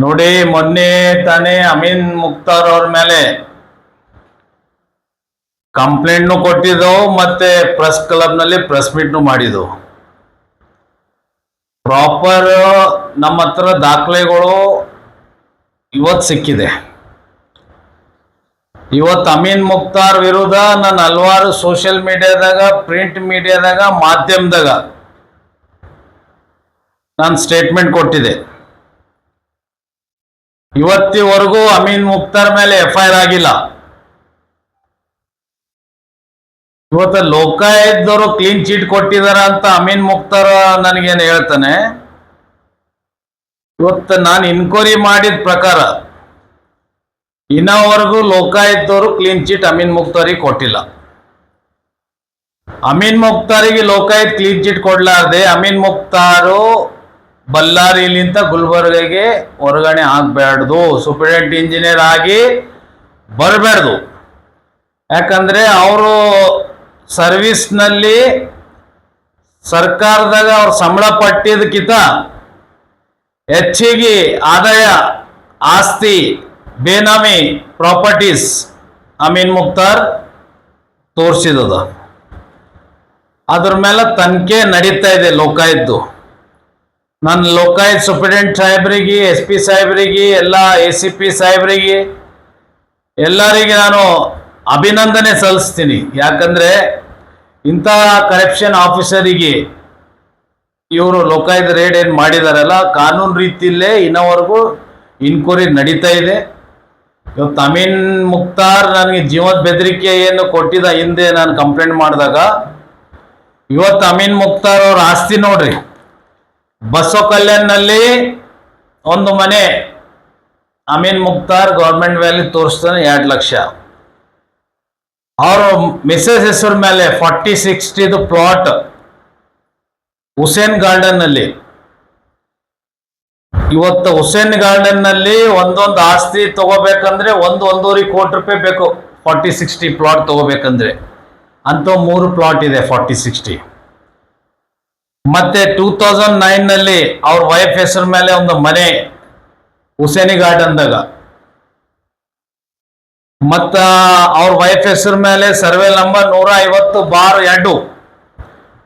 ನೋಡಿ ಮೊನ್ನೆ ತಾನೇ ಅಮೀನ್ ಮುಕ್ತಾರ್ ಅವ್ರ ಮೇಲೆ ಕಂಪ್ಲೇಂಟ್ನು ಕೊಟ್ಟಿದ್ದೆವು ಮತ್ತೆ ಪ್ರೆಸ್ ಕ್ಲಬ್ನಲ್ಲಿ ಪ್ರೆಸ್ ಮೀಟ್ನು ಮಾಡಿದ್ದೆವು ಪ್ರಾಪರ್ ನಮ್ಮ ಹತ್ರ ದಾಖಲೆಗಳು ಇವತ್ತು ಸಿಕ್ಕಿದೆ. ಇವತ್ತು ಅಮೀನ್ ಮುಕ್ತಾರ್ ವಿರುದ್ಧ ನಾನು ಹಲವಾರು ಸೋಷಿಯಲ್ ಮೀಡಿಯಾದಾಗ ಪ್ರಿಂಟ್ ಮೀಡಿಯಾದಾಗ ಮಾಧ್ಯಮದಾಗ ನಾನು ಸ್ಟೇಟ್ಮೆಂಟ್ ಕೊಟ್ಟಿದೆ ಇವತ್ತಿವರೆಗೂ ಅಮೀನ್ ಮುಕ್ತಾರ್ ಮೇಲೆ ಎಫ್ ಐ ಆರ್ ಆಗಿಲ್ಲ. ಇವತ್ತು ಲೋಕಾಯುಕ್ತದವರು ಕ್ಲೀನ್ ಚೀಟ್ ಕೊಟ್ಟಿದಾರ ಅಂತ ಅಮೀನ್ ಮುಕ್ತಾರ್ ನನಗೇನು ಹೇಳ್ತಾನೆ? ಇವತ್ತು ನಾನು ಇನ್ಕ್ವೈರಿ ಮಾಡಿದ ಪ್ರಕಾರ ಇನ್ನವರೆಗೂ ಲೋಕಾಯುಕ್ತವರು ಕ್ಲೀನ್ ಚೀಟ್ ಅಮೀನ್ ಮುಕ್ತಾರಿಗೆ ಕೊಟ್ಟಿಲ್ಲ. ಅಮೀನ್ ಮುಕ್ತಾರಿಗೆ ಲೋಕಾಯುಕ್ತ ಕ್ಲೀನ್ ಚೀಟ್ ಕೊಡ್ಲಾರ್ದೆ ಅಮೀನ್ ಮುಕ್ತಾರು ಬಳ್ಳಾರಿಲಿಂದ ಗುಲ್ಬರ್ಗಗೆ ವರ್ಗಣೆ ಆಗಬಾರ್ದು. ಸೂಪರಿಂಟೆಂಡೆಂಟ್ ಇಂಜಿನಿಯರ್ ಆಗಿ ಬರಬಾರ್ದು. ಯಾಕಂದ್ರೆ ಅವರು ಸರ್ವಿಸ್ನಲ್ಲಿ ಸರ್ಕಾರದಾಗ ಅವ್ರು ಸಂಬಳ ಪಟ್ಟಿದ್ದಕ್ಕಿಂತ ಹೆಚ್ಚಿಗೆ ಆದಾಯ, ಆಸ್ತಿ, ಬೇನಾಮಿ ಪ್ರಾಪರ್ಟೀಸ್ ಅಮೀನ್ ಮುಕ್ತಾರ್ ತೋರಿಸಿದದ. ಅದ್ರ ಮೇಲೆ ತನಿಖೆ ನಡೀತಾ ಇದೆ ಲೋಕಾಯುಕ್ತು. ನಾನು ಲೋಕಾಯುಕ್ತ ಸೂಪರಿಂಟೆಂಡೆಂಟ್ ಸಾಹೇಬ್ರಿಗೆ ಎಸ್ ಪಿ ಸಾಹೇಬ್ರಿಗೆ, ಎಲ್ಲ ಎ ಸಿ ಪಿ ಸಾಹೇಬ್ರಿಗೆ, ಎಲ್ಲರಿಗೆ ನಾನು ಅಭಿನಂದನೆ ಸಲ್ಲಿಸ್ತೀನಿ. ಯಾಕಂದರೆ ಇಂಥ ಕರಪ್ಷನ್ ಆಫೀಸರಿಗೆ ಇವರು ಲೋಕಾಯುಕ್ತ ರೇಡ್ ಏನು ಮಾಡಿದಾರಲ್ಲ, ಕಾನೂನು ರೀತಿಯಲ್ಲೇ ಇನ್ನವರೆಗೂ ಇನ್ಕ್ವೈರಿ ನಡೀತಾ ಇದೆ. ಇವತ್ತು ಅಮೀನ್ ಮುಕ್ತಾರ್ ನನಗೆ ಜೀವದ ಬೆದರಿಕೆ ಏನು ಕೊಟ್ಟಿದ ಹಿಂದೆ ನಾನು ಕಂಪ್ಲೇಂಟ್ ಮಾಡಿದಾಗ, ಇವತ್ತು ಅಮೀನ್ ಮುಕ್ತಾರ್ ಅವ್ರ ಆಸ್ತಿ ನೋಡ್ರಿ. ಬಸವ ಕಲ್ಯಾಣ್ನಲ್ಲಿ ಒಂದು ಮನೆ ಅಮೀನ್ ಮುಕ್ತಾರ್ ಗೌರ್ಮೆಂಟ್ ವ್ಯಾಲಿ ತೋರಿಸ್ತಾನೆ ಎರಡು ಲಕ್ಷ. ಅವರು ಮಿಸಸ್ ಹೆಸರು ಮೇಲೆ ಫಾರ್ಟಿ ಸಿಕ್ಸ್ಟಿದು ಪ್ಲಾಟ್ ಹುಸೇನ್ ಗಾರ್ಡನ್ನಲ್ಲಿ. ಇವತ್ತು ಹುಸೇನ್ ಗಾರ್ಡನ್ನಲ್ಲಿ ಒಂದೊಂದು ಆಸ್ತಿ ತಗೋಬೇಕಂದ್ರೆ ಒಂದು ಒಂದೂವರೆ ಕೋಟಿ ರೂಪಾಯಿ ಬೇಕು. ಫಾರ್ಟಿ ಸಿಕ್ಸ್ಟಿ ಪ್ಲಾಟ್ ತಗೋಬೇಕಂದ್ರೆ. ಅಂತ ಮೂರು ಪ್ಲಾಟ್ ಇದೆ ಫಾರ್ಟಿ ಸಿಕ್ಸ್ಟಿ. ಮತ್ತೆ ಟೂ ತೌಸಂಡ್ ನೈನ್ನಲ್ಲಿ ಅವ್ರ ವೈಫ್ ಹೆಸರು ಮೇಲೆ ಒಂದು ಮನೆ ಹುಸೇನಿ ಗಾರ್ಡನ್ದಾಗ ಮತ್ತ ಅವ್ರ ವೈಫ್ ಹೆಸರು ಮೇಲೆ ಸರ್ವೆ ನಂಬರ್ ನೂರ ಐವತ್ತು ಬಾರ್ ಎರಡು.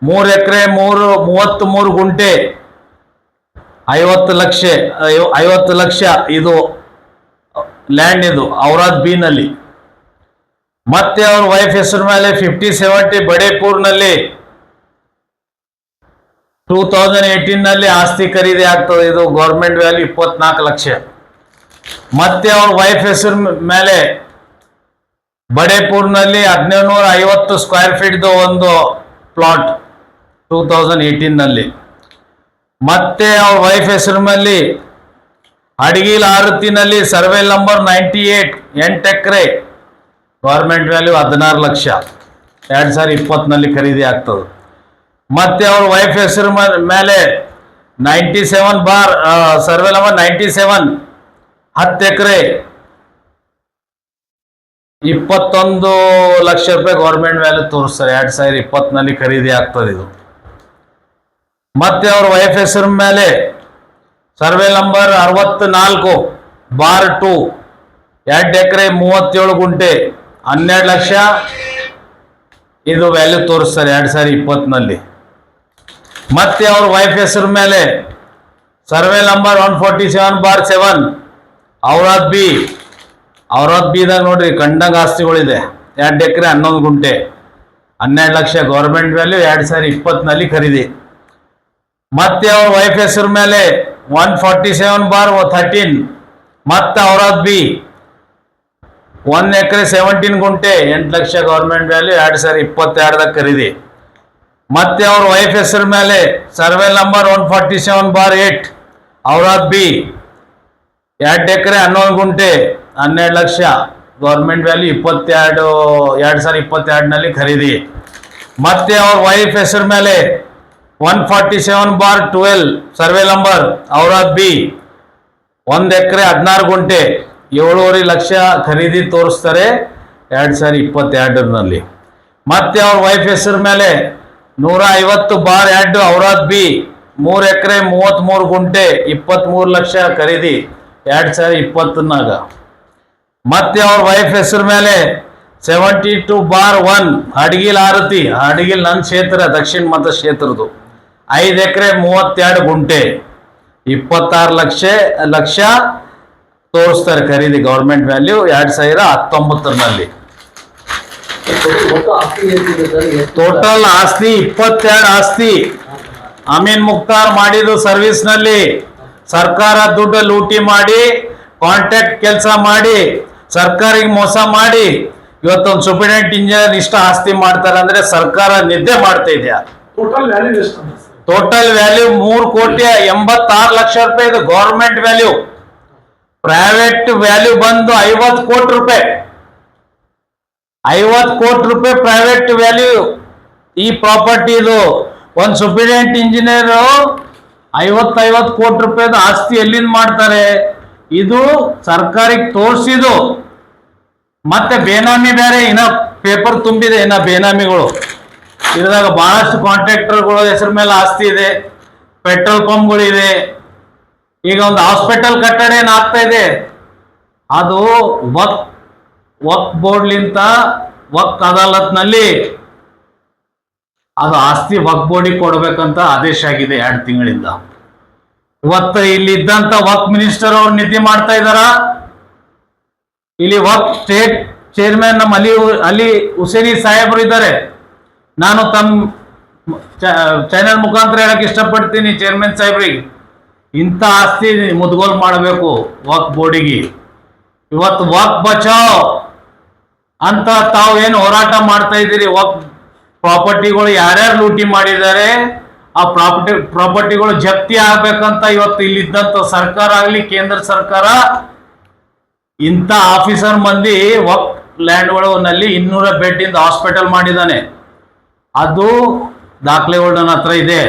ಮೂರು ಎಕರೆ ಮೂರು ಮೂವತ್ತ್ ಮೂರು ಗುಂಟೆ ಐವತ್ತು ಲಕ್ಷ ಐವ- ಐವತ್ತು ಲಕ್ಷ ಇದು ಲ್ಯಾಂಡ್ ಇದು, ಔರಾದ್ ಬಿ ನಲ್ಲಿ. ಮತ್ತೆ ಅವ್ರ ವೈಫ್ ಹೆಸರು ಮೇಲೆ ಫಿಫ್ಟಿ ಸೆವೆಂಟಿ ಬಡೇಪುರ್ನಲ್ಲಿ ಟೂ ತೌಸಂಡ್ ಏಯ್ಟೀನ್ನಲ್ಲಿ ಆಸ್ತಿ ಖರೀದಿ ಆಗ್ತದೆ. ಇದು ಗೌರ್ಮೆಂಟ್ ವ್ಯಾಲ್ಯೂ ಇಪ್ಪತ್ನಾಲ್ಕು ಲಕ್ಷ. ಮತ್ತೆ ಅವ್ರ ವೈಫ್ ಹೆಸರು ಮೇಲೆ ಬಡೇಪುರ್ನಲ್ಲಿ ಹದಿನೇಳು ನೂರ ಐವತ್ತು ಸ್ಕ್ವೇರ್ ಫೀಟ್ದು ಒಂದು ಪ್ಲಾಟ್ ಟೂ ತೌಸಂಡ್ ಏಯ್ಟೀನ್ನಲ್ಲಿ. ಮತ್ತೆ ಅವ್ರ ವೈಫ್ ಹೆಸರು ಮೇಲೆ ಅಡಗಿಲ್ ಆವೃತ್ತಿನಲ್ಲಿ ಸರ್ವೆ ನಂಬರ್ ನೈಂಟಿ ಏಟ್ ಎಂಟು ಎಕರೆ ಗೌರ್ಮೆಂಟ್ ವ್ಯಾಲ್ಯೂ ಹದಿನಾರು ಲಕ್ಷ. ಎರಡು ಸಾವಿರ ಇಪ್ಪತ್ತಿನಲ್ಲಿ ಖರೀದಿ ಆಗ್ತದೆ. ಮತ್ತೆ ಅವ್ರ ವೈಫ್ ಹೆಸರು ಮೇಲೆ ninety seven bar survey number ninety seven ಹತ್ತು ಎಕರೆ. ಇಪ್ಪತ್ತೊಂದು ಲಕ್ಷ ರೂಪಾಯಿ ಗೌರ್ಮೆಂಟ್ ವ್ಯಾಲ್ಯೂ ತೋರಿಸ್ತಾರೆ. ಎರಡು ಸಾವಿರ ಇಪ್ಪತ್ತನಲ್ಲಿ ಖರೀದಿ ಆಗ್ತದೆ ಇದು. ಮತ್ತೆ ಅವ್ರ ವೈಫ್ ಹೆಸರು ಮೇಲೆ ಸರ್ವೆ ನಂಬರ್ ಅರವತ್ನಾಲ್ಕು ಬಾರ್ ಟು ಎರಡು ಎಕರೆ ಮೂವತ್ತೇಳು ಗುಂಟೆ, ಹನ್ನೆರಡು ಲಕ್ಷ. ಇದು ವ್ಯಾಲ್ಯೂ ತೋರಿಸ್ತಾರೆ ಎರಡು ಸಾವಿರ ಇಪ್ಪತ್ತನಲ್ಲಿ ಮತ್ತೆ ಅವ್ರ ವೈಫ್ ಹೆಸರು ಮೇಲೆ survey number one forty seven bar seven Aurad B Aurad ಬಿದಾಗ ನೋಡ್ರಿ ಕಂಡಂಗ ಆಸ್ತಿಗಳಿದೆ. ಎರಡು ಎಕರೆ ಹನ್ನೊಂದು ಗುಂಟೆ. ಹನ್ನೆರಡು ಲಕ್ಷ ಗೌರ್ಮೆಂಟ್ ವ್ಯಾಲ್ಯೂ ಎರಡು ಸಾವಿರ ಇಪ್ಪತ್ತನಲ್ಲಿ ಖರೀದಿ. ಮತ್ತೆ ಅವ್ರ ವೈಫ್ ಹೆಸರು ಮೇಲೆ one forty seven bar thirteen ಮತ್ತೆ ಔರಾದ್ ಬಿ ಒನ್ ಎಕರೆ ಸೆವೆಂಟೀನ್ ಗುಂಟೆ, ಎಂಟು ಲಕ್ಷ ಗೌರ್ಮೆಂಟ್ ವ್ಯಾಲ್ಯೂ ಎರಡು ಸಾವಿರ ಇಪ್ಪತ್ತೆರಡದಾಗ ಖರೀದಿ. ಮತ್ತೆ ಅವ್ರ ವೈಫ್ ಹೆಸರು ಮೇಲೆ survey number one forty seven bar eight Aurad B ಎರಡು ಎಕರೆ ಹನ್ನೊಂದು ಗುಂಟೆ, ಹನ್ನೆರಡು ಲಕ್ಷ. ಗೌರ್ಮೆಂಟ್ ವ್ಯಾಲ್ಯೂ ಇಪ್ಪತ್ತೆರಡು, ಎರಡು ಸಾವಿರ ಇಪ್ಪತ್ತೆರಡನಲ್ಲಿ ಖರೀದಿ. ಮತ್ತೆ ಅವ್ರ ವೈಫ್ ಹೆಸರು ಮೇಲೆ one forty seven bar twelve survey number Aurad B ಒಂದು ಎಕರೆ ಹದಿನಾರು ಗುಂಟೆ, ಏಳೂವರೆ ಲಕ್ಷ ಖರೀದಿ ತೋರಿಸ್ತಾರೆ ಎರಡು ಸಾವಿರ ಇಪ್ಪತ್ತೆರಡರಲ್ಲಿ. ಮತ್ತೆ ಅವ್ರ ವೈಫ್ ಹೆಸರು ಮೇಲೆ ನೂರ ಐವತ್ತು ಬಾರ್ ಎರಡು ಔರಾದ್ ಬಿ, ಮೂರು ಎಕರೆ ಮೂವತ್ತ್ಮೂರು ಗುಂಟೆ ಇಪ್ಪತ್ತ್ಮೂರು ಲಕ್ಷ ಖರೀದಿ, ಎರಡ್ ಸಾವಿರದ ಇಪ್ಪತ್ತನಾಗ. ಮತ್ತೆ ಅವ್ರ ವೈಫ್ ಹೆಸರು ಮೇಲೆ seventy two bar one Adgil Aarti Adgil ನನ್ನ ಕ್ಷೇತ್ರ, ದಕ್ಷಿಣ ಮತ ಕ್ಷೇತ್ರದ್ದು. ಐದು ಎಕರೆ ಮೂವತ್ತೆರಡು ಗುಂಟೆ, ಇಪ್ಪತ್ತಾರು ಲಕ್ಷ ಲಕ್ಷ ತೋರಿಸ್ತಾರೆ ಖರೀದಿ ಗೌರ್ಮೆಂಟ್ ವ್ಯಾಲ್ಯೂ ಎರಡು ಸಾವಿರ ಹತ್ತೊಂಬತ್ತರಲ್ಲಿ ಒಟ್ಟು ಆಸ್ತಿ ಎಷ್ಟಿದೆ ಸರ್ ಎಷ್ಟು ಟೋಟಲ್ ಆಸ್ತಿ ಇಪ್ಪತ್ತೆರಡು ಆಸ್ತಿ. ಅಮೀನ್ ಮುಕ್ತಾರ್ ಮಾಡಿದ್ದು ಸರ್ವಿಸ್ನಲ್ಲಿ ಸರ್ಕಾರ ದುಡ್ಡು ಲೂಟಿ ಮಾಡಿ ಕಾಂಟ್ರಾಕ್ಟ್ ಕೆಲಸ ಮಾಡಿ ಸರ್ಕಾರಿಗೆ ಮೋಸ ಮಾಡಿ ಇವತ್ತೊಂದು ಸೂಪರಿಂಟೆಂಟ್ ಇಂಜಿನಿಯರ್ ಇಷ್ಟ ಆಸ್ತಿ ಮಾಡ್ತಾರೆ ಅಂದ್ರೆ ಸರ್ಕಾರ ನಿದ್ದೆ ಮಾಡ್ತಾ ಇದೆಯಾ? ಟೋಟಲ್ ವ್ಯಾಲ್ಯೂ ಮೂರು ಕೋಟಿ ಎಂಬತ್ತಾರು ಲಕ್ಷ ರೂಪಾಯಿ ಇದು ಗೌರ್ಮೆಂಟ್ ವ್ಯಾಲ್ಯೂ ಪ್ರೈವೇಟ್ ವ್ಯಾಲ್ಯೂ ಬಂದು ಐವತ್ತು ಕೋಟಿ ರೂಪಾಯಿ. ಐವತ್ತು ಕೋಟಿ ರೂಪಾಯಿ ಪ್ರೈವೇಟ್ ವ್ಯಾಲ್ಯೂ ಈ ಪ್ರಾಪರ್ಟಿದು. ಒಂದು ಸುಪ್ರಿಡೆಂಟ್ ಇಂಜಿನಿಯರ್ ಐವತ್ತೈವತ್ತು ಕೋಟಿ ರೂಪಾಯಿದು ಆಸ್ತಿ ಎಲ್ಲಿಂದ ಮಾಡ್ತಾರೆ? ಇದು ಸರ್ಕಾರಕ್ಕೆ ತೋರಿಸಿದು ಮತ್ತೆ ಬೇನಾಮಿ ಬೇರೆ, ಇನ್ನ ಪೇಪರ್ ತುಂಬಿದೆ, ಇನ್ನ ಬೇನಾಮಿಗಳು. ಇದ್ರಾಗ ಬಹಳಷ್ಟು ಕಾಂಟ್ರಾಕ್ಟರ್ಗಳು ಹೆಸರು ಮೇಲೆ ಆಸ್ತಿ ಇದೆ ಪೆಟ್ರೋಲ್ ಪಂಪ್ಗಳಿದೆ ಈಗ ಒಂದು ಹಾಸ್ಪಿಟಲ್ ಕಟ್ಟಡ ಏನಾಗ್ತಾ ಇದೆ. ಅದು ವಕ್ ವಕ್ ಬೋರ್ಡ್ಲಿಂತ ವಕ್ ಅದಾಲತ್ನಲ್ಲಿ ಅದು ಆಸ್ತಿ ವಕ್ ಬೋರ್ಡಿಗೆ ಕೊಡ್ಬೇಕಂತ ಆದೇಶ ಆಗಿದೆ ಎರಡು ತಿಂಗಳಿಂದ. ಇವತ್ತು ಇಲ್ಲಿ ಇದ್ದಂತ ವಕ್ ಮಿನಿಸ್ಟರ್ ಅವ್ರು ನಿದ್ದೆ ಮಾಡ್ತಾ ಇದಾರ ಇಲ್ಲಿ ವಕ್ ಸ್ಟೇಟ್ ಚೇರ್ಮನ್ ನಮ್ಮ ಅಲಿ ಅಲಿ ಹುಸೇನಿ ಸಾಹೇಬರು ಇದ್ದಾರೆ. ನಾನು ತಮ್ಮ ಚಾನೆಲ್ ಮುಖಾಂತರ ಹೇಳಕ್ ಇಷ್ಟಪಡ್ತೀನಿ ಚೇರ್ಮನ್ ಸಾಹೇಬ್ರಿಗೆ. ಇಂಥ ಆಸ್ತಿ ಮುದ್ಗೋಲ್ ಮಾಡಬೇಕು ವಕ್ ಬೋರ್ಡಿಗೆ. ಇವತ್ತು ವಕ್ ಬಚಾವ್. ಅಂತ ತಾವು ಏನು ಹೋರಾಟ ಮಾಡ್ತಾ ಇದ್ದೀರಿ? ಪ್ರಾಪರ್ಟಿಗಳು ಯಾರ್ಯಾರು ಲೂಟಿ ಮಾಡಿದ್ದಾರೆ? ಆ ಪ್ರಾಪರ್ಟಿ ಪ್ರಾಪರ್ಟಿಗಳು ಜಪ್ತಿ ಆಗ್ಬೇಕಂತ ಇವತ್ತು ಇಲ್ಲಿದ್ದಂತ ಸರ್ಕಾರ ಆಗಲಿ, ಕೇಂದ್ರ ಸರ್ಕಾರ, ಇಂಥ ಆಫೀಸರ್ ಮಂದಿ ವಕ್ ಲ್ಯಾಂಡ್ನಲ್ಲಿ ಇನ್ನೂರ ಬೆಡ್ಡಿಂದ ಹಾಸ್ಪಿಟಲ್ ಮಾಡಿದ್ದಾನೆ. ಅದು ದಾಖಲೆಗಳು ನನ್ನ ಹತ್ರ ಇದೆ.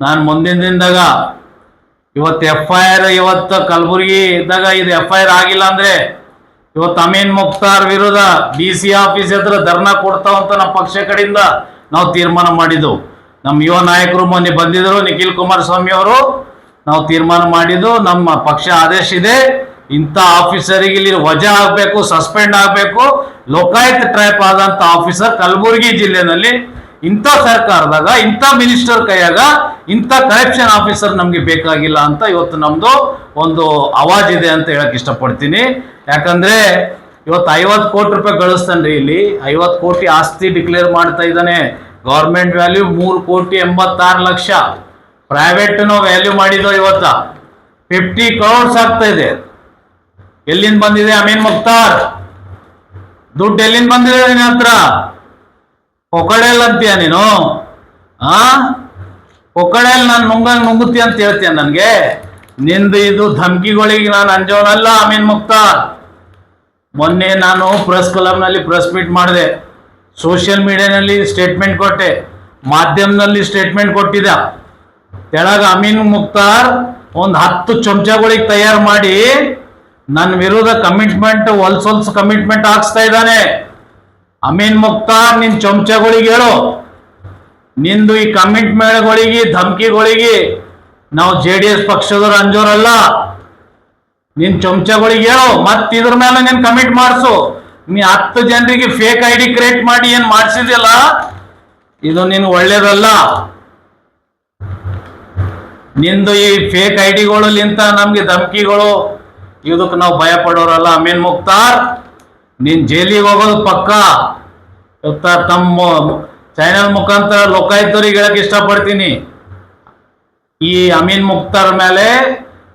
ನಾನು ಮುಂದಿನ ದಿನದಾಗ, ಇವತ್ತು ಎಫ್ ಐ ಆರ್ ಇವತ್ತು ಕಲಬುರಗಿ ಇದ್ದಾಗ ಇದು ಎಫ್ ಐ ಆರ್ ಆಗಿಲ್ಲ ಅಂದ್ರೆ ಇವತ್ತು ಅಮೀನ್ ಮುಕ್ತಾರ್ ವಿರುದ್ಧ ಬಿ ಸಿ ಆಫೀಸ್ ಹತ್ರ ಧರ್ನಾ ಕೊಡ್ತಾವಂತ ನಮ್ಮ ಪಕ್ಷ ಕಡೆಯಿಂದ ನಾವು ತೀರ್ಮಾನ ಮಾಡಿದ್ದು. ನಮ್ಮ ಯುವ ನಾಯಕರು ಮೊನ್ನೆ ಬಂದಿದ್ರು, ನಿಖಿಲ್ ಕುಮಾರಸ್ವಾಮಿ ಅವರು. ನಾವು ತೀರ್ಮಾನ ಮಾಡಿದ್ದು, ನಮ್ಮ ಪಕ್ಷ ಆದೇಶ ಇದೆ. ಇಂಥ ಆಫೀಸರಿಗೆ ಇಲ್ಲಿ ವಜಾ ಆಗಬೇಕು, ಸಸ್ಪೆಂಡ್ ಆಗಬೇಕು. ಲೋಕಾಯುಕ್ತ ಟ್ರ್ಯಾಪ್ ಆದಂಥ ಆಫೀಸರ್ ಕಲಬುರಗಿ ಜಿಲ್ಲೆನಲ್ಲಿ ಇಂಥ ಸರ್ಕಾರದಾಗ, ಇಂಥ ಮಿನಿಸ್ಟರ್ ಕೈಯಾಗ ಇಂಥ ಕರಪ್ಷನ್ ಆಫೀಸರ್ ನಮಗೆ ಬೇಕಾಗಿಲ್ಲ ಅಂತ ಇವತ್ತು ನಮ್ದು ಒಂದು ಅವಾಜ್ ಇದೆ ಅಂತ ಹೇಳಕ್ ಇಷ್ಟಪಡ್ತೀನಿ. ಯಾಕಂದ್ರೆ ಇವತ್ತು ಐವತ್ತು ಕೋಟಿ ರೂಪಾಯಿ ಗಳಿಸ್ತಾನ್ರಿ ಇಲ್ಲಿ. ಐವತ್ತು ಕೋಟಿ ಆಸ್ತಿ ಡಿಕ್ಲೇರ್ ಮಾಡ್ತಾ ಇದ್ದಾನೆ. ಗೌರ್ಮೆಂಟ್ ವ್ಯಾಲ್ಯೂ ಮೂರು ಕೋಟಿ ಎಂಬತ್ತಾರು ಲಕ್ಷ. ಪ್ರೈವೇಟ್ನು ವ್ಯಾಲ್ಯೂ ಮಾಡಿದೋ ಇವತ್ತ ಫಿಫ್ಟಿ ಕ್ರೋರ್ಸ್ ಆಗ್ತಾ ಇದೆ. ಎಲ್ಲಿಂದ ಬಂದಿದೆ ಅಮೀನ್ ಮುಕ್ತಾರ್ ದುಡ್ಡು ಎಲ್ಲಿಂದ ಬಂದಿದೆ ನಿನ್ನ ಹತ್ರ ಪೊಕಡೆಲ್ ಅಂತೀಯ ನೀನು? ಆ? ಪೊಕಡೆಲ್ ನಾನು ನುಂಗಂಗ್ ನುಂಗುತ್ತಿ ಅಂತ ಹೇಳ್ತೀಯ ನನಗೆ? ನಿಂದು ಇದು ಧಮ್ಕಿಗಳಿಗೆ ನಾನು ಅಂಜೋನಲ್ಲ, ಅಮೀನ್ ಮುಕ್ತ ಮೊನ್ನೆ ನಾನು ಪ್ರೆಸ್ ಕ್ಲಬ್ನಲ್ಲಿ ಪ್ರೆಸ್ ಮೀಟ್ ಮಾಡಿದೆ. ಸೋಷಿಯಲ್ ಮೀಡಿಯಾನಲ್ಲಿ ಸ್ಟೇಟ್ಮೆಂಟ್ ಕೊಟ್ಟೆ. ಮಾಧ್ಯಮದಲ್ಲಿ ಸ್ಟೇಟ್ಮೆಂಟ್ ಕೊಟ್ಟಿದ್ದ. ತೆಳಗ ಅಮೀನ್ ಮುಕ್ತಾರ್ ಒಂದು ಹತ್ತು ಚಮಚಗಳಿಗೆ ತಯಾರು ಮಾಡಿ ನನ್ನ ವಿರುದ್ಧ ಕಮಿಟ್ಮೆಂಟ್ ಹೊಲ್ಸ್ ಹೊಲ್ಸ್ ಕಮಿಟ್ಮೆಂಟ್ ಹಾಕ್ಸ್ತಾ ಇದ್ದಾನೆ. ಅಮೀನ್ ಮುಕ್ತಾರ್ ನಿನ್ ಚಮಚಗಳಿಗೆ ಹೇಳು. ನಿಂದು ಈ ಕಮಿಟ್ಮೆಂಟ್ಗಳಿಗೆ ಧಮಕಿಗಳಿಗೆ, ನಾವು ಜೆ ಡಿ ಎಸ್ ಪಕ್ಷದವ್ರು ಅಂಜೋರಲ್ಲ. ನಿನ್ ಚಮಚಗಳಿಗೆ ಹೇಳು. ಮತ್ ಇದ್ರ ಮೇಲೆ ನೀನ್ ಕಮೆಂಟ್ ಮಾಡಿಸು. ನೀ ಹತ್ತು ಜನರಿಗೆ ಫೇಕ್ ಐ ಡಿ ಕ್ರಿಯೇಟ್ ಮಾಡಿ ಏನ್ ಮಾಡಿಸಿದ್ಯಲ್ಲ? ಇದು ನಿನ್ ಒಳ್ಳೇದಲ್ಲ. ನಿಂದು ಈ ಫೇಕ್ ಐ ಡಿಗಳಿಂತ ನಮ್ಗೆ ಧಮಕಿಗಳು. ಇದಕ್ಕೆ ನಾವು ಭಯ ಪಡೋರಲ್ಲ ಅಮೀನ್ ಮುಕ್ತಾರ್ ನೀನ್ ಜೈಲಿಗೆ ಹೋಗೋದು ಪಕ್ಕ. ತಮ್ಮ ಚಾನೆಲ್ ಮುಖಾಂತರ ಲೋಕಾಯುಕ್ತರಿಗೆ ಹೇಳಕ್ ಇಷ್ಟಪಡ್ತೀನಿ. ಈ ಅಮೀನ್ ಮುಕ್ತಾರ್ ಮೇಲೆ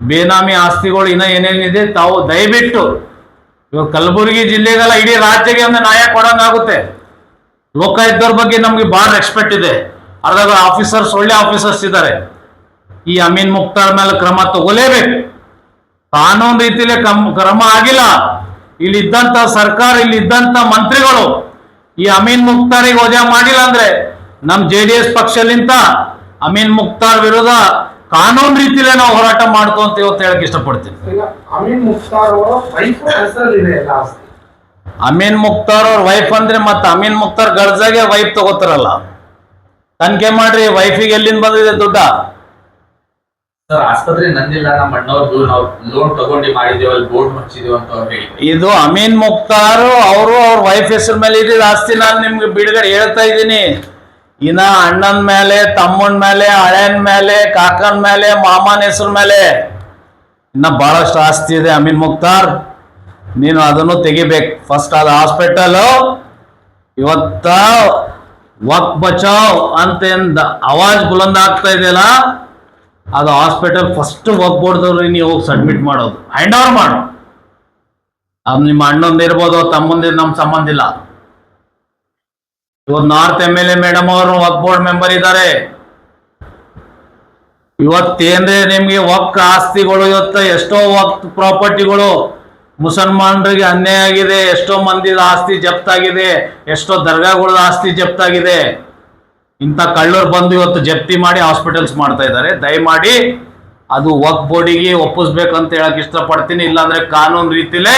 ಬೇನಾಮಿ ಆಸ್ತಿಗಳು ಇನ್ನ ಏನೇನಿದೆ ತಾವು ದಯವಿಟ್ಟು ಇವಾಗ ಕಲಬುರಗಿ ಜಿಲ್ಲೆಗೆಲ್ಲ ಇಡೀ ರಾಜ್ಯಕ್ಕೆ ಒಂದು ನ್ಯಾಯ ಕೊಡಂಗಾಗುತ್ತೆ ಲೋಕಾಯುಕ್ತರ ಬಗ್ಗೆ ನಮ್ಗೆ ಭಾಳ ರೆಸ್ಪೆಕ್ಟ್ ಇದೆ. ಅದ್ರಾಗ ಆಫೀಸರ್ಸ್ ಒಳ್ಳೆ ಆಫೀಸರ್ಸ್ ಇದ್ದಾರೆ. ಈ ಅಮೀನ್ ಮುಕ್ತಾರ ಮೇಲೆ ಕ್ರಮ ತಗೋಲೇಬೇಕು. ಕಾನೂನು ರೀತಿಯಲ್ಲಿ ಕ್ರಮ ಆಗಿಲ್ಲ. ಇಲ್ಲಿ ಇದ್ದಂತ ಸರ್ಕಾರ ಇಲ್ಲಿ ಇದ್ದಂತ ಮಂತ್ರಿಗಳು ಈ ಅಮೀನ್ ಮುಕ್ತಾರಿಗೆ ವಜಾ ಮಾಡಿಲ್ಲ ಅಂದ್ರೆ ನಮ್ ಜೆ ಡಿ ಎಸ್ ಪಕ್ಷಲಿಂತ ಅಮೀನ್ ಮುಕ್ತಾರ್ ವಿರುದ್ಧ ಕಾನೂನು ರೀತಿಲೇ ನಾವು ಹೋರಾಟ ಮಾಡ್ತು ಅಂತ ಇವತ್ತು ಹೇಳಕ್ ಇಷ್ಟಪಡ್ತೀನಿ. ಅಮೀನ್ ಮುಕ್ತಾರ್ ಅವ್ರ ವೈಫ್ ಅಂದ್ರೆ ಮತ್ತೆ ಅಮೀನ್ ಮುಕ್ತಾರ್ ಗರ್ಜಾಗೆ ವೈಫ್ ತಗೋತಾರಲ್ಲ. ತನಿಖೆ ಮಾಡ್ರಿ ವೈಫಿಗೆ ಎಲ್ಲಿಂದ ಬಂದಿದೆ ದುಡ್ಡ? ಸರ್ ಆಸ್ಪತ್ರೆ ನಂದಿಲ್ಲ, ನಮ್ಮ ಅಣ್ಣವ್ರದ್ದು ನಾವು ಲೋನ್ ತಗೊಂಡು ಮಾಡಿದೇವೆ, ಅಲ್ಲಿ ಬೋರ್ಡ್ ಅಂತ ಅವ್ರು ಇದು ಅಮೀನ್ ಮುಕ್ತಾರ್, ಅವರು ಅವ್ರ ವೈಫ್ ಹೆಸರು ಮೇಲೆ ಇದ್ದಿದ್ದು ಆಸ್ತಿ ನಾನು ನಿಮ್ಗೆ ಬಿಡುಗಡೆ ಹೇಳ್ತಾ ಇದ್ದೀನಿ. ಇನ್ನ ಅಣ್ಣನ ಮೇಲೆ, ತಮ್ಮನ ಮೇಲೆ ಹಳೆಯನ್ ಮೇಲೆ, ಕಾಕನ ಮೇಲೆ, ಮಾಮನ ಹೆಸರು ಮೇಲೆ ಇನ್ನ ಬಹಳಷ್ಟು ಆಸ್ತಿ ಇದೆ ಅಮೀನ್ ಮುಕ್ತಾರ್. ನೀನು ಅದನ್ನು ತೆಗಿಬೇಕು. ಫಸ್ಟ್ ಅದು ಹಾಸ್ಪಿಟಲ್ ಇವತ್ತ ವಕ್ ಬಚಾವ್ ಅಂತ ಅವಾಜ್ ಬುಲಂದ್ ಆಗ್ತಾ ಇದೆಯಲ್ಲ? ಅದು ಹಾಸ್ಪಿಟಲ್ ಫಸ್ಟ್ ವಕ್ ಬೋರ್ಡ್ದವ್ರಿಗೆ ನೀವು ಹೋಗಿ ಸಬ್ಮಿಟ್ ಮಾಡೋದು. ಹ್ಯಾಂಡ್ ಓವರ್ ಮಾಡು. ಅದು ನಿಮ್ಮ ಅಣ್ಣೊಂದು ಇರ್ಬೋದು ತಮ್ಮಂದಿರ್ ನಮ್ಮ ಸಂಬಂಧ ಇಲ್ಲ. ಇವತ್ತು north M L A madam ಅವರು ವಕ್ ಬೋರ್ಡ್ ಮೆಂಬರ್ ಇದ್ದಾರೆ ಇವತ್ತೇಂದ್ರೆ ನಿಮ್ಗೆ ವಕ್ ಆಸ್ತಿಗಳು ಇವತ್ತು ಎಷ್ಟೋ ವಕ್ ಪ್ರಾಪರ್ಟಿಗಳು ಮುಸಲ್ಮಾನರಿಗೆ ಅನ್ಯಾಯ ಆಗಿದೆ, ಎಷ್ಟೋ ಮಂದಿದ ಆಸ್ತಿ ಜಪ್ತಾಗಿದೆ ಎಷ್ಟೋ ದರ್ಗಾಗಳ ಆಸ್ತಿ ಜಪ್ತಾಗಿದೆ ಇಂಥ ಕಳ್ಳರು ಬಂದು ಇವತ್ತು ಜಪ್ತಿ ಮಾಡಿ ಹಾಸ್ಪಿಟಲ್ಸ್ ಮಾಡ್ತಾ ಇದ್ದಾರೆ. ದಯಮಾಡಿ ಅದು ವಕ್ ಬೋರ್ಡಿಗೆ ಒಪ್ಪಿಸ್ಬೇಕಂತ ಹೇಳಕ್ ಇಷ್ಟಪಡ್ತೀನಿ. ಇಲ್ಲಾಂದ್ರೆ ಕಾನೂನು ರೀತಿಲೇ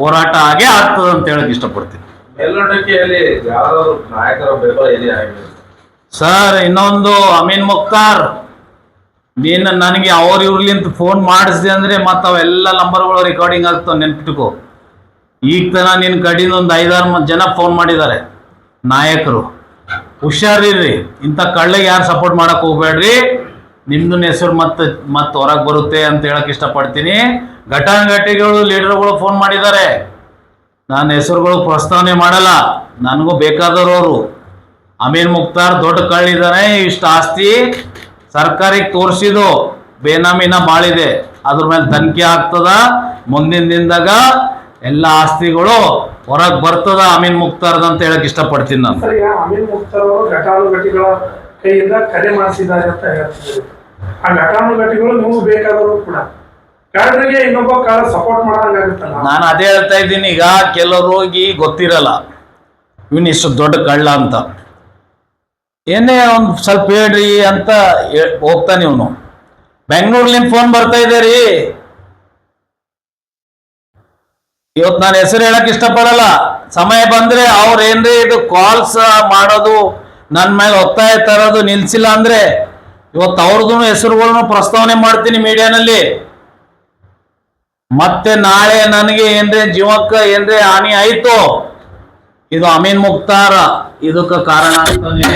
ಹೋರಾಟ ಆಗೇ ಆಗ್ತದೆ ಅಂತ ಹೇಳಕ್ ಇಷ್ಟಪಡ್ತೀನಿ. ಸರ್ ಇನ್ನೊಂದು ಅಮೀನ್ ಮುಕ್ತಾರ್ ನೀನು ನನಗೆ ಅವ್ರ ಇವ್ರಲಿಂತ ಫೋನ್ ಮಾಡಿಸಿದೆ ಅಂದ್ರೆ ಮತ್ತೆ ಅವೆಲ್ಲ ನಂಬರ್ಗಳು ರೆಕಾರ್ಡಿಂಗ್ ಆಗ್ತಾವೆ ನೆನ್ಪಿಟ್ಕೋ. ಈಗ ತನ ನಿನ್ನ ಕಡೆಯಿಂದ ಒಂದು ಐದಾರು ಜನ ಫೋನ್ ಮಾಡಿದ್ದಾರೆ. ನಾಯಕರು. ಹುಷಾರಿರ್ರಿ. ಇಂಥ ಕಳ್ಳಿಗೆ ಯಾರು ಸಪೋರ್ಟ್ ಮಾಡಕ್ ಹೋಗ್ಬೇಡ್ರಿ. ನಿಮ್ದು ಹೆಸರು ಮತ್ತೆ ಮತ್ತೆ ಹೊರಗೆ ಬರುತ್ತೆ ಅಂತ ಹೇಳಕ್ ಇಷ್ಟಪಡ್ತೀನಿ. ಘಟಾನುಘಟಿಗಳು, ಲೀಡರ್ಗಳು ಫೋನ್ ಮಾಡಿದ್ದಾರೆ. ನಾನು ಹೆಸರುಗಳು ಪ್ರಸ್ತಾವನೆ ಮಾಡಲ್ಲ. ನನಗೂ ಬೇಕಾದವರು ಅಮೀನ್ ಮುಕ್ತಾರ್ ದೊಡ್ಡ ಕಳ್ಳಿದ್ದಾನೆ ಇಷ್ಟು ಆಸ್ತಿ ಸರ್ಕಾರಕ್ಕೆ ತೋರಿಸಿದು ಬೇನಾಮಿನ ಬಾಳಿದೆ. ಅದ್ರ ಮೇಲೆ ತನಿಖೆ ಆಗ್ತದ. ಮುಂದಿನ ದಿನದಾಗ ಎಲ್ಲ ಆಸ್ತಿಗಳು ಹೊರಗೆ ಬರ್ತದ ಅಮೀನ್ ಮುಕ್ತಾರದ ಅಂತ ಹೇಳಕ್ ಇಷ್ಟಪಡ್ತೀನಿ ನಾನು. ಸರ್ ಈಗ ಅಮೀನ್ ಮುಕ್ತಾರ್ ಅವರು ಘಟಾನುಘಟಿಗಳ ಕೈಯಿಂದ ಕರೆ ಮಾಡಿಸಿದ್ದಾರೆ ಅಂತ ಹೇಳ್ತಿದ್ರು ಆ ಘಟಾನುಘಟಿಗಳು ನೀವು ಬೇಕಾದವರು ಕೂಡ. ಕಳ್ಳರಿಗೆ ಇನ್ನೊಬ್ಬ ಕಾಲ ಸಪೋರ್ಟ್ ಮಾಡಂಗಾಗುತ್ತಲ್ಲ? ನಾನು ಅದೇ ಹೇಳ್ತಾ ಇದ್ದೀನಿ ಈಗ ಕೆಲವರು ಹೋಗಿ ಗೊತ್ತಿರಲ್ಲ. ಇವನು ಇಷ್ಟು ದೊಡ್ಡ ಕಳ್ಳ ಅಂತ. ಏನೇ ಒಂದು ಸ್ವಲ್ಪ ಹೇಳ್ರಿ ಅಂತ ಹೋಗ್ತಾನೆ ಇವನು. ಬೆಂಗಳೂರ್ಲಿಂದ ಫೋನ್ ಬರ್ತಾ ಇದೆ ರೀ. ಇವತ್ತು ನಾನು ಹೆಸರು ಹೇಳಕ್ ಇಷ್ಟಪಡಲ್ಲ. ಸಮಯ ಬಂದ್ರೆ ಅವ್ರ ಇದು ಕಾಲ್ಸ್ ಮಾಡೋದು ನನ್ನ ಮೇಲೆ ಒತ್ತಾಯ ತರೋದು ನಿಲ್ಸಿಲ್ಲ ಅಂದ್ರೆ ಇವತ್ತು ಅವ್ರದ್ದು ಹೆಸರುಗಳನ್ನು ಪ್ರಸ್ತಾವನೆ ಮಾಡ್ತೀನಿ ಮೀಡಿಯಾನಲ್ಲಿ. ಮತ್ತೆ ನಾಳೆ ನನಗೆ ಏನ್ರಿ ಜೀವಕ್ಕೆ ಏನ್ರಿ ಹಾನಿ ಆಯ್ತು? ಇದು ಅಮೀನ್ ಮುಕ್ತಾರ. ಇದಕ್ಕೆ ಕಾರಣ ಅಂತಾನೆ.